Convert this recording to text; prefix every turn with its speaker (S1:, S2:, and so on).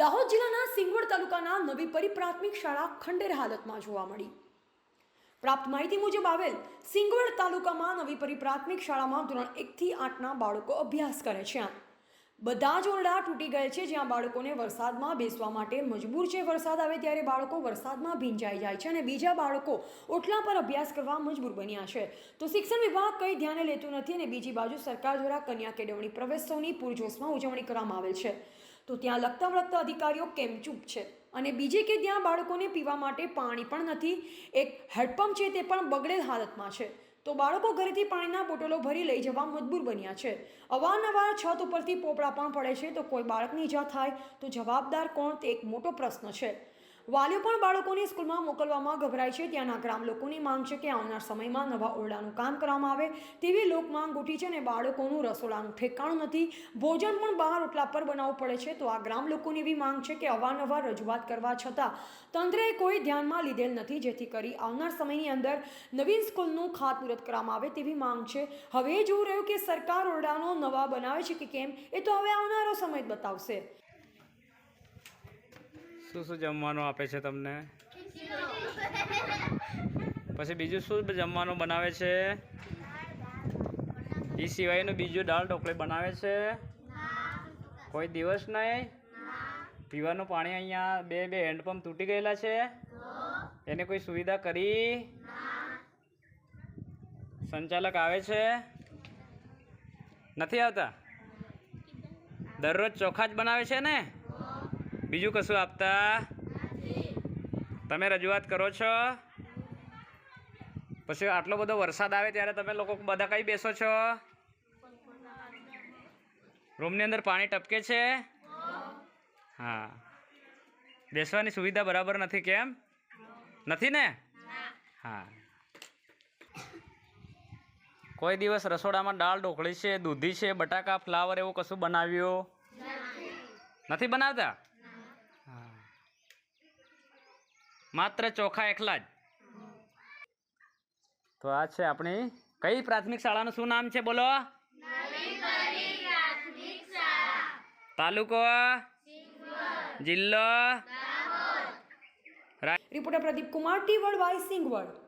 S1: દાહોદ જિલ્લાના સિંગવડ તાલુકાના નવી પરી પ્રાથમિક શાળા ખંડેર હાલતમાં જોવા મળી. પ્રાપ્ત માહિતી મુજબ આવેલ સિંગવડ તાલુકામાં નવી પરી પ્રાથમિક શાળામાં ધોરણ એકથી આઠના બાળકો અભ્યાસ કરે છે બધા જ ઓરડા તૂટી ગયેલ છે જ્યાં બાળકોને વરસાદમાં બેસવા માટે મજબૂર છે વરસાદ આવે ત્યારે બાળકો વરસાદમાં ભીંજાઈ જાય છે અને બીજા બાળકો ઓટલા પર અભ્યાસ કરવા મજબૂર બન્યા છે. તો શિક્ષણ વિભાગ કંઈ ધ્યાને લેતું નથી અને બીજી બાજુ સરકાર દ્વારા કન્યા કેળવણી પ્રવેશોની પૂરજોશમાં ઉજવણી કરવામાં આવેલ છે. તો ત્યાં લગતા વળગતા અધિકારીઓ કેમ ચૂપ છે? અને બીજે કે ત્યાં બાળકોને પીવા માટે પાણી પણ નથી. એક હેડપંપ છે તે પણ બગડેલ હાલતમાં છે. તો બાળકો ઘરેથી પાણીના બોટલો ભરી લઈ જવા મજબૂર બન્યા છે. અવારનવાર છત ઉપરથી પોપડા પણ પડે છે તો કોઈ બાળકની ઈજા થાય તો જવાબદાર કોણ? તે એક મોટો પ્રશ્ન છે. વાલીઓ પણ બાળકોને સ્કૂલમાં મોકલવામાં ગભરાય છે. ત્યાંના ગ્રામ લોકોની માંગ છે કે આવનાર સમયમાં નવા ઓરડાનું કામ કરવામાં આવે તેવી લોક માંગ ઉઠી છે અને બાળકોનું રસોડાનું ઠેકાણું નથી. ભોજન પણ બહાર ઓટલા પર બનાવવું પડે છે. તો આ ગ્રામ લોકોની એવી માંગ છે કે અવારનવાર રજૂઆત કરવા છતાં તંત્રએ કોઈ ધ્યાનમાં લીધેલ નથી. જેથી કરી આવનાર સમયની અંદર નવીન સ્કૂલનું ખાતમુહૂર્ત કરવામાં આવે તેવી માંગ છે. હવે જોવું રહ્યું કે સરકાર ઓરડાનો નવા બનાવે છે કે કેમ? એ તો હવે આવનારો સમય જ બતાવશે.
S2: શું શું જમવાનું આપે છે તમને? પછી બીજું શું જમવાનું બનાવે છે? એ સિવાયનું બીજું દાળ ઢોકળી બનાવે છે? કોઈ દિવસ નહીં? પીવાનું પાણી અહીંયા બે બે હેન્ડપંપ તૂટી ગયેલા છે? એને કોઈ સુવિધા કરી? સંચાલક આવે છે? નથી આવતા? દરરોજ ચોખા જ બનાવે છે ને? બીજું કશું આપતા? તમે રજૂઆત કરો છો? પછી આટલો બધો વરસાદ આવે ત્યારે તમે લોકો બધા કઈ બેસો છો? રૂમની અંદર પાણી ટપકે છે? હા. બેસવાની સુવિધા બરાબર નથી કેમ? નથી ને? હા. કોઈ દિવસ રસોડામાં દાળ ઢોકળી છે દૂધી છે બટાકા ફ્લાવર એવું કશું બનાવ્યું? નથી બનાવતા હા. માત્ર ચોખા એકલા જ. તો આ છે આપણી, કઈ પ્રાથમિક શાળાનું શું નામ છે બોલો? તાલુકો? જિલ્લો?
S1: Reporter Pradeep Kumar T world Y Singvad.